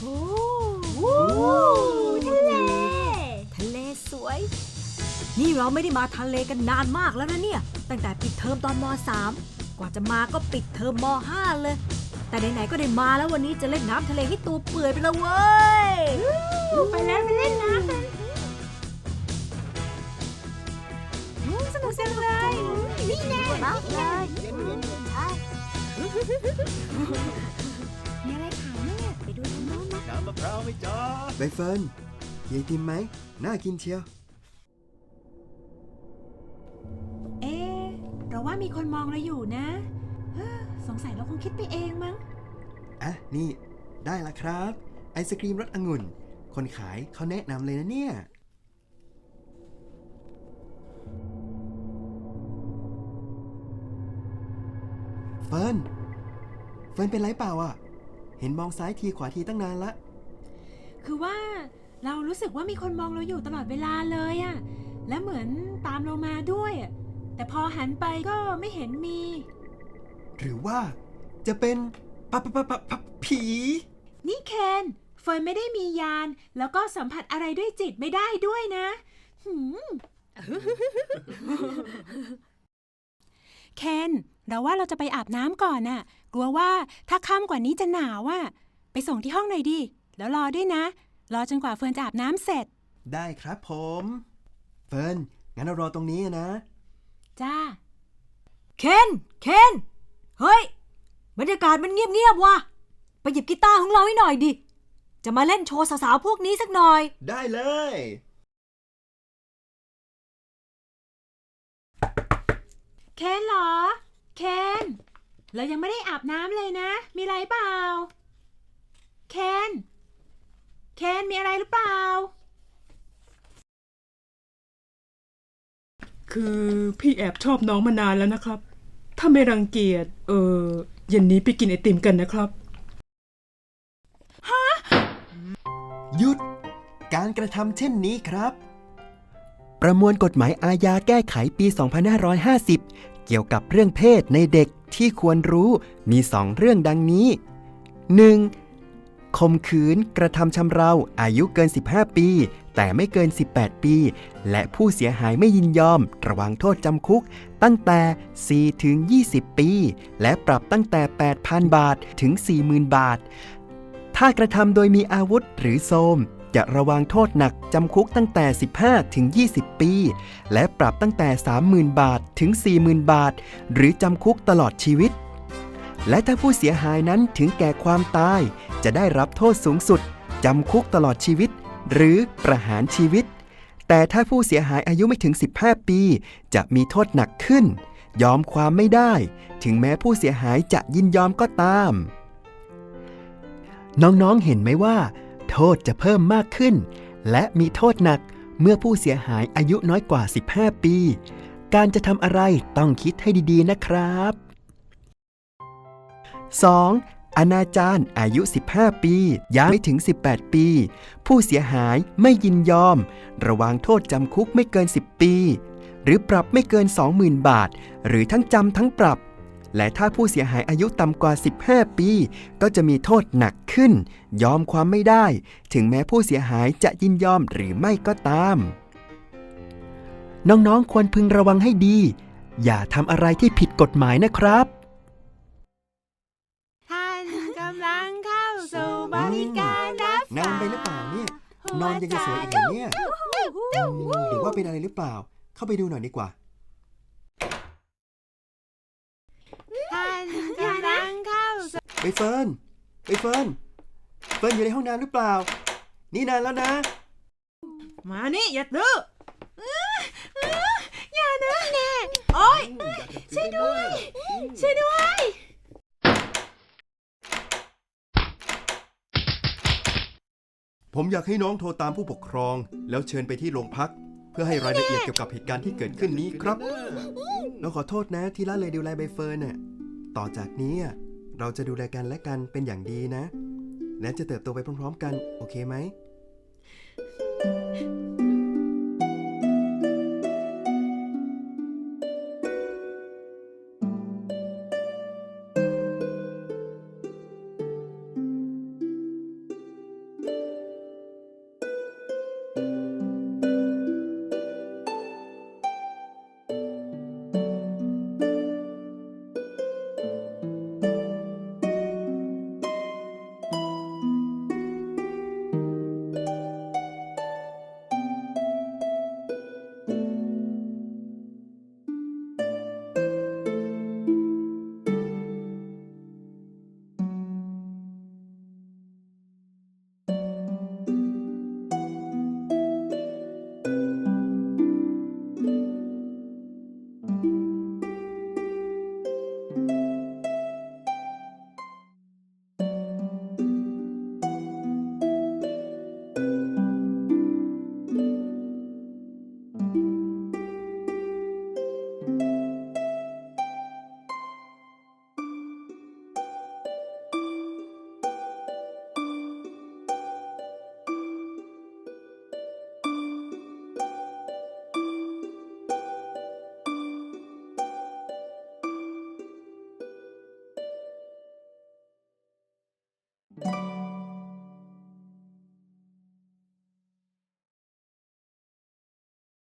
โอ้ทะเล ทะเลสวย นี่เราไม่ได้มาทะเลกันนานมากแล้วนะเนี่ย ตั้งแต่ปิดเทอมตอนม .3 กว่าจะมาก็ปิดเทอมม .5 เลย แต่ไหนๆก็ได้มาแล้ววันนี้จะเล่นน้ำทะเลให้ตัวเปื่อยไปเลยเว้ย ไปแล้วไปเล่นน้ำกันสนุกจังเลย นี่แน่มากเลยใช่ มะพร้าวไหมจ๊ะใบเฟิร์นยายติมไหม น่ากินเชียว เอ๊ะเราว่ามีคนมองเราอยู่นะเฮ้อสงสัยเราคงคิดไปเองมั้ง อะ นี่ ได้ละครับ ไอศกรีมรสองุ่น คนขายเขาแนะนำเลยนะเนี่ย เฟิร์น เฟิร์นเป็นไรเปล่าอะ เห็นมองซ้ายทีขวาทีตั้งนานละ คือว่าเรารู้สึกว่ามีคนมองเราอยู่ตลอดเวลาเลยอะและเหมือนตามเรามาด้วยอะแต่พอหันไปก็ไม่เห็นมี หรือว่าจะเป็นปะปะปะปะปะผี นี่เคนเฟิร์นไม่ได้มียาน แล้วก็สัมผัสอะไรด้วยจิตไม่ได้ด้วยนะหืมเคนเราว่าเราจะไปอาบน้ำก่อนน่ะ กลัวว่าถ้าค่ำกว่านี้จะหนาวอะ ไปส่งที่ห้องหน่อยดิ แล้วรอด้วยนะ รอจนกว่าเฟิร์นจะอาบน้ำเสร็จ ได้ครับผม เฟิร์นงั้นเรารอตรงนี้นะ จ้า เคน เคน เฮ้ย บรรยากาศมันเงียบๆว่ะ ไปหยิบกีตาร์ของเราให้หน่อยดิ จะมาเล่นโชว์สาวๆพวกนี้สักหน่อย ได้เลย เคนเหรอ เคน เรายังไม่ได้อาบน้ำเลยนะ มีอะไรเปล่า เคน เคนมีอะไรหรือเปล่า คือพี่แอบชอบน้องมานานแล้วนะครับ ถ้าไม่รังเกียจ เออเย็นนี้ไปกินไอติมกันนะครับ หยุด การกระทำเช่นนี้ครับ ประมวลกฎหมายอาญาแก้ไขปี 2550 เกี่ยวกับเรื่องเพศในเด็กที่ควรรู้มีสองเรื่องดังนี้ 1. ข่มขืน กระทำชำเราอายุเกิน 15 ปี แต่ไม่เกิน 18 ปี และผู้เสียหายไม่ยินยอม ระวังโทษจำคุก ตั้งแต่ 4 ถึง 20 ปี และปรับตั้งแต่ 8,000 บาทถึง 40,000 บาท ถ้ากระทำโดยมีอาวุธหรือโทรมจะระวังโทษหนักจำคุกตั้งแต่ 15 ถึง 20 ปี และปรับตั้งแต่ 30,000 บาทถึง 40,000 บาท หรือจำคุกตลอดชีวิต และถ้าผู้เสียหายนั้นถึงแก่ความตาย จะได้รับโทษสูงสุด จำคุกตลอดชีวิต หรือประหารชีวิต แต่ถ้าผู้เสียหายอายุไม่ถึง 15 ปี จะมีโทษหนักขึ้น ยอมความไม่ได้ ถึงแม้ผู้เสียหายจะยินยอมก็ตาม น้องๆเห็นไหมว่า โทษจะเพิ่มมากขึ้น และมีโทษหนักเมื่อผู้เสียหายอายุน้อยกว่า 15 ปี การจะทำอะไรต้องคิดให้ดีๆนะครับ 2. อนาจารอายุ 15 ปียังไม่ถึง 18 ปี ผู้เสียหายไม่ยินยอม ระวางโทษจำคุกไม่เกิน 10 ปี หรือปรับไม่เกิน 20,000 บาท หรือทั้งจำทั้งปรับ และถ้าผู้เสียหายอายุต่ำกว่า 15 ปี ก็จะมีโทษหนักขึ้น ยอมความไม่ได้ ถึงแม้ผู้เสียหายจะยินยอมหรือไม่ก็ตาม น้องๆควรพึงระวังให้ดี อย่าทำอะไรที่ผิดกฎหมายนะครับ หรือเปล่าเนี่ย นอนยังจะสวยอีกเหรอเนี่ยหรือว่าเป็นอะไรหรือเปล่า เข้าไปดูหน่อยดีกว่าท่านกำลังเข้าสู่ไปเฟิร์นไปเฟิร์นเฟิร์นอยู่ในห้องน้ำหรือเปล่า นี่นานแล้วนะ มานี่อย่าดื้ออย่านะแน่โอ๊ยช่วยด้วยช่วยด้วย ผมอยากให้น้องโทรตามผู้ปกครอง แล้วเชิญไปที่โรงพัก เพื่อให้รายละเอียดเกี่ยวกับเหตุการณ์ที่เกิดขึ้นนี้ครับน้องขอโทษนะที่ละเลยดูแลใบเฟิร์นน่ะต่อจากนี้อะเราจะดูแลกันและกันเป็นอย่างดีนะ และจะเติบโตไปพร้อม ๆ กัน โอเคไหม